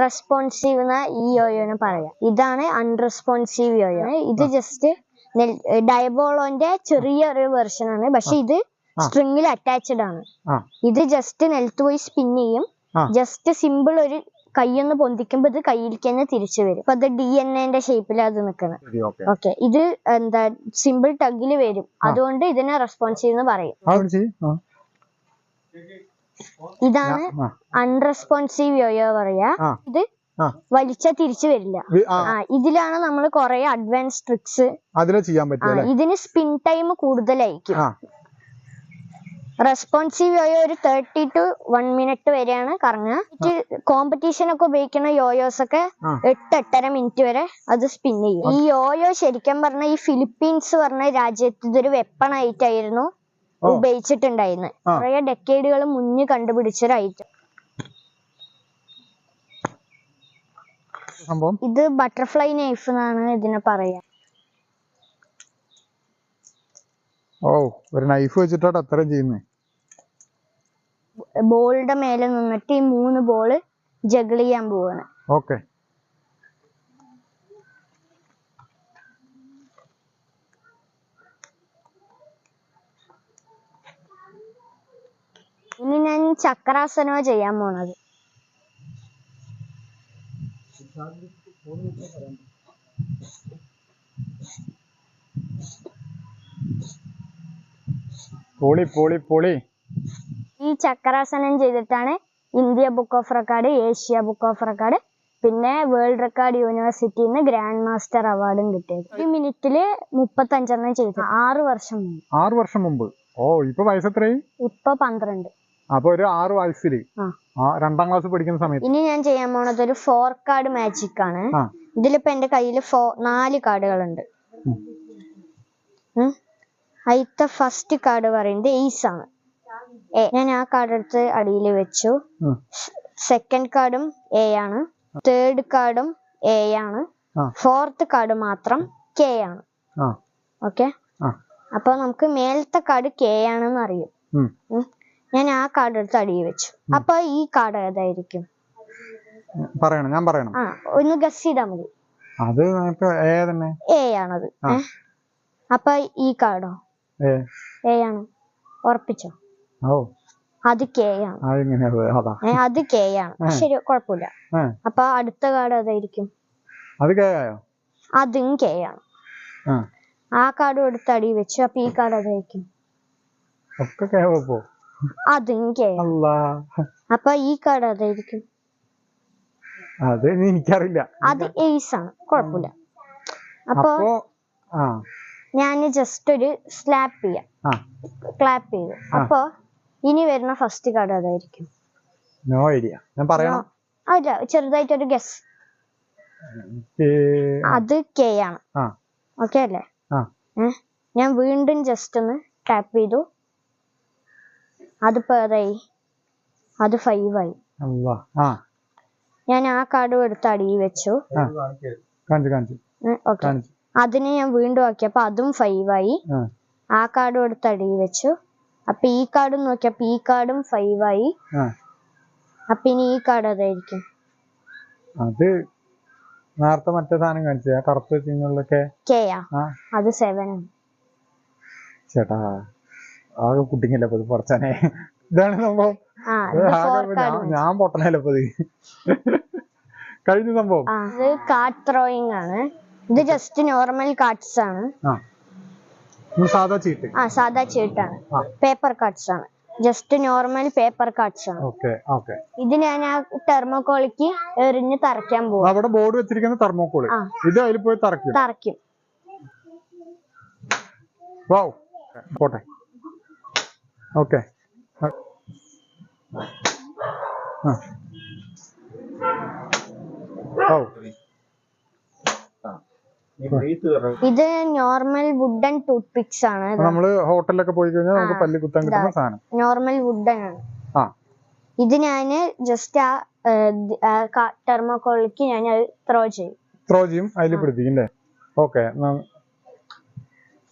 Responsive എന്ന ഈ യോയോനെ പറയാം. ഇതാണ് അൺറെസ്പോൺസീവ് യോയോ ഇത് ജസ്റ്റ് ഡയബോളോന്റെ ചെറിയൊരു വെർഷൻ ആണ്. പക്ഷെ ഇത്. സ്ട്രിങ്ങിൽ അറ്റാച്ച്ഡ് ആണ്. ഇത് ജസ്റ്റ് നിലത്ത് പോയി സ്പിൻ ചെയ്യും. ജസ്റ്റ് സിമ്പിൾ ഒരു കൈയൊന്ന് പൊന്തിക്കുമ്പോ ഇത് കയ്യിലേക്ക് തന്നെ തിരിച്ചു വരും. അപ്പൊ അത് ഡി എൻ എന്റെ ഷേപ്പിലാണ് അത് നിൽക്കുന്നത് ഓക്കെ. ഇത് എന്താ സിമ്പിൾ ടഗിൽ വരും. അതുകൊണ്ട് ഇതിനെ റെസ്പോൺസീവ് എന്ന് പറയും. ഇതാണ് അൺറെസ്പോൺസീവ് യോയോ പറയാ ഇത് വലിച്ച തിരിച്ചു വരില്ല. ഇതിലാണ് നമ്മൾ കുറെ അഡ്വാൻസ് ട്രിക്സ് അതിനെ ചെയ്യാൻ പറ്റും ഇതിന് സ്പിൻ ടൈം കൂടുതലായിരിക്കും. റെസ്പോൺസീവ് യോയോ ഒരു തേർട്ടി ടു വൺ മിനിറ്റ് വരെയാണ് കറങ്ങുക. കോമ്പറ്റീഷൻ ഒക്കെ ഉപയോഗിക്കുന്ന യോയോസ് ഒക്കെ. എട്ട് എട്ടര മിനിറ്റ് വരെ അത് സ്പിൻ ചെയ്യും. ഈ യോയോ ശരിക്കും പറഞ്ഞ ഈ ഫിലിപ്പീൻസ് പറഞ്ഞ രാജ്യത്ത് ഇതൊരു വെപ്പൺ ആ. കുറെ ഡെക്കേഡുകൾ മുന്നേ കണ്ടുപിടിച്ചൊരു ഐറ്റം സംഭവം? ഇത് ബട്ടർഫ്ലൈ നൈഫ് എന്നാണ് ഇതിനെ പറയാ. ഓ ഒരു നൈഫ് വെച്ചിട്ടാണ് അത്രയും ചെയ്യുന്നത് ബോളുടെ മേലെ നിന്നിട്ട് ഈ മൂന്ന് ബോൾ ജഗിൾ ചെയ്യാൻ പോവാണ്. ഓക്കെ ഇനി ഞാൻ ചക്രാസനോ ചെയ്യാൻ പോണത്. പൊളി പൊളി പൊളി. ഈ ചക്രാസനം ചെയ്തിട്ടാണ് India book of record Asia book of record പിന്നെ വേൾഡ് റെക്കോർഡ് യൂണിവേഴ്സിറ്റിയിൽ നിന്ന് ഗ്രാൻഡ് മാസ്റ്റർ അവാർഡും കിട്ടിയത്. ഒരു മിനിറ്റിൽ മുപ്പത്തഞ്ചെണ്ണം ചെയ്തു. ആറ് വർഷം മുമ്പ്. ആറ് വർഷം മുമ്പ്. ഓ ഇപ്പൊ വയസ്സ് എത്രയായി ഇപ്പൊ പന്ത്രണ്ട്. അപ്പൊ ഒരു ആറ് വയസ്സിൽ. ആ. രണ്ടാം ക്ലാസ് പഠിക്കുന്ന സമയത്ത്. ഇനി ഞാൻ ചെയ്യാൻ പോണത് ഒരു ഫോർ കാർഡ് മാജിക് ആണ്. ഇതിലിപ്പോ എന്റെ കയ്യിൽ ഫോ നാല് കാർഡുകൾ ഉണ്ട് അതിലത്തെ ഫസ്റ്റ് കാർഡ് പറയുന്നത് എയ്സ് ആണ്. ഞാൻ ആ കാർഡ് എടുത്ത് അടിയിൽ വെച്ചു. സെക്കൻഡ് കാർഡും എ ആണ്. തേർഡ് കാർഡും എ ആണ്. ഫോർത്ത് കാർഡ് മാത്രം കെ ആണ്. ഓക്കെ അപ്പൊ നമുക്ക് മേലത്തെ കാർഡ് കെ ആണെന്ന് അറിയും. കാർഡ് എടുത്ത് അടിയിൽ വെച്ചു. അപ്പൊ ഈ കാർഡ് ഏതായിരിക്കും? പറയണം ഞാൻ പറയണം. ആ ഒന്ന് ഗസ് ചെയ്താ മതി. അത് തന്നെ? എ ആണത്? അപ്പൊ ഈ കാർഡോ? എ ആണ്. ഉറപ്പിച്ചോ? ഓ അത് കെ ആണ്. അതാ. കെ ആണ്. ശരി കുഴപ്പമില്ല. അപ്പൊ അടുത്ത കാർഡ് ഏതായിരിക്കും? അത് കെ ആയോ? അതും കെ ആണ്. ആ. കാർഡും എടുത്ത് അടി വെച്ചു. അപ്പൊ ഈ കാർഡ് ഏതായിരിക്കും? ഒക്കെ കേവോ പോ അതും അല്ലാ അപ്പൊ ഈ കാർഡ് അതായിരിക്കും. അത് എനിക്കറിയില്ല. അത് എയ്സ് ആണ് കുഴപ്പമില്ല അപ്പൊ ഞാൻ ജസ്റ്റ് ഒരു സ്ലാപ്പ് ചെയ്യാം. ക്ലാപ്പ് ചെയ്തു. അപ്പൊ ഇനി വരുന്ന ഫസ്റ്റ് കാർഡ് അതായിരിക്കും. No idea. ഞാൻ പറയണം. അല്ല ചെറുതായിട്ടൊരു ഗസ്. ഏ, അത് കെ ആണ്. ഓക്കെ അല്ലേ? ഞാൻ വീണ്ടും ജസ്റ്റ് ഒന്ന് ടാപ്പ് ചെയ്തു. അതിപ്പോ പേറായി. അത് ഫൈവ് ആയി. ഞാൻ ആ കാർഡ് എടുത്ത് അടിയിൽ വെച്ചു. അതിനെ ഞാൻ വീണ്ടും ആക്കിയപ്പോ അതും ഫൈവ് ആയി. ആ. കാർഡും എടുത്ത് അടിയിൽ വെച്ചു. അപ്പൊ ഈ കാർഡും നോക്കിയപ്പോ ഈ കാർഡും ഫൈവ് ആയി. അപ്പൊ ഇനി ഈ കാർഡ് അതായിരിക്കും. അത് നേരത്തെ മറ്റേ സാധനം കാണിച്ചു കറുത്ത ചിഹ്നങ്ങളിലൊക്കെ അത് സെവൻ ആണ്. ചേട്ടാ ആകെ കുട്ടിങ്ങല്ലേ ഇത് പറച്ചാനെ? ഇതാണ് സംഭവം. ഞാൻ- പൊട്ടനല്ലേ ഇപ്പൊ കഴിഞ്ഞ സംഭവം. ഇത് കാർഡ് ത്രോയിങ് ആണ്. ഇത് ജസ്റ്റ് നോർമൽ കാർഡ്സ് ആണ്. സാധാ ചീട്ട്. ആ സാധാ ചീട്ടാണ്. പേപ്പർ കാർഡ്സ് ആണ്. ജസ്റ്റ് നോർമൽ പേപ്പർ കാർഡ്സ് ആണ്. ഇത് ഞാൻ ആ തെർമോക്കോളിക്ക് എറിഞ്ഞ് തറയ്ക്കാൻ പോകും അവിടെ ബോർഡ് വെച്ചിരിക്കുന്ന തെർമോക്കോൾ ഇത് അതിൽ പോയി തറയ്ക്കും. തറയ്ക്കും. പോട്ടെ. ഓക്കെ ഓ ഇത് നോർമൽ വുഡൻ ടൂത്ത് പിക്സ് ആണ് നമ്മൾ ഹോട്ടലിലൊക്കെ പോയി കഴിഞ്ഞാൽ നമുക്ക്. പല്ല് കുത്താൻ കിട്ടുന്ന സാധനം. നോർമൽ വുഡൻ ആണ്. ആ. ഇത് ഞാൻ ജസ്റ്റ് ആ തെർമോക്കോളിക്ക് ഞാൻ അത് ത്രോ ചെയ്യും. ത്രോ ചെയ്യും അതിൽ പിടിപ്പിക്കും അല്ലേ ഓക്കെ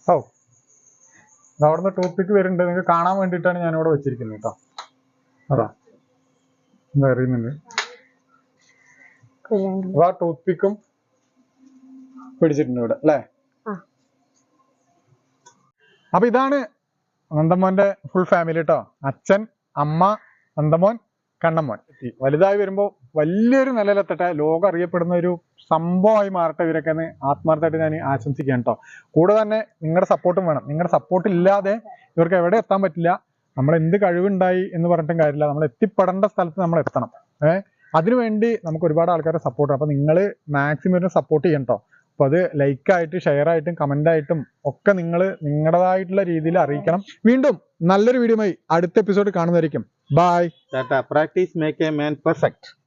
ഓ. അവിടെ ടോപ്പിക്ക് പിക്ക് വരുന്നുണ്ട്. നിങ്ങൾക്ക് കാണാൻ വേണ്ടിയിട്ടാണ് ഞാൻ ഇവിടെ വെച്ചിരിക്കുന്നത് കേട്ടോ. അതാ. എന്താ അറിയുന്നുണ്ട്. ആ ടോപ്പിക്കും പിടിച്ചിട്ടുണ്ട് ഇവിടെ അല്ലേ. അപ്പൊ ഇതാണ് നന്ദമോന്റെ ഫുൾ ഫാമിലി കേട്ടോ അച്ഛൻ അമ്മ നന്ദമോൻ കണ്ണമ്മോൻ. വലുതായി വരുമ്പോ വലിയൊരു നിലയിലെത്തട്ടെ. ലോകം അറിയപ്പെടുന്ന ഒരു സംഭവമായി മാറട്ടെ ഇവരൊക്കെ എന്ന് ആത്മാർത്ഥമായിട്ട് ഞാൻ ആശംസിക്കുകയാണ് കേട്ടോ കൂടെ തന്നെ നിങ്ങളുടെ സപ്പോർട്ടും വേണം. നിങ്ങളുടെ സപ്പോർട്ട് ഇല്ലാതെ ഇവർക്ക് എവിടെ എത്താൻ പറ്റില്ല. നമ്മൾ എന്ത് കഴിവുണ്ടായി എന്ന് പറഞ്ഞിട്ടും കാര്യമില്ല. നമ്മൾ എത്തിപ്പെടേണ്ട സ്ഥലത്ത് നമ്മൾ എത്തണം. ഏഹ് അതിനുവേണ്ടി നമുക്ക് ഒരുപാട് ആൾക്കാരെ സപ്പോർട്ട് അപ്പൊ നിങ്ങൾ മാക്സിമം സപ്പോർട്ട് ചെയ്യണം കേട്ടോ അപ്പൊ അത് ആയിട്ട് ഷെയർ ആയിട്ടും ഒക്കെ നിങ്ങൾ നിങ്ങളുടേതായിട്ടുള്ള രീതിയിൽ അറിയിക്കണം. വീണ്ടും നല്ലൊരു വീഡിയോ അടുത്ത episode കാണുന്നതായിരിക്കും. Bye tata practice make a man perfect.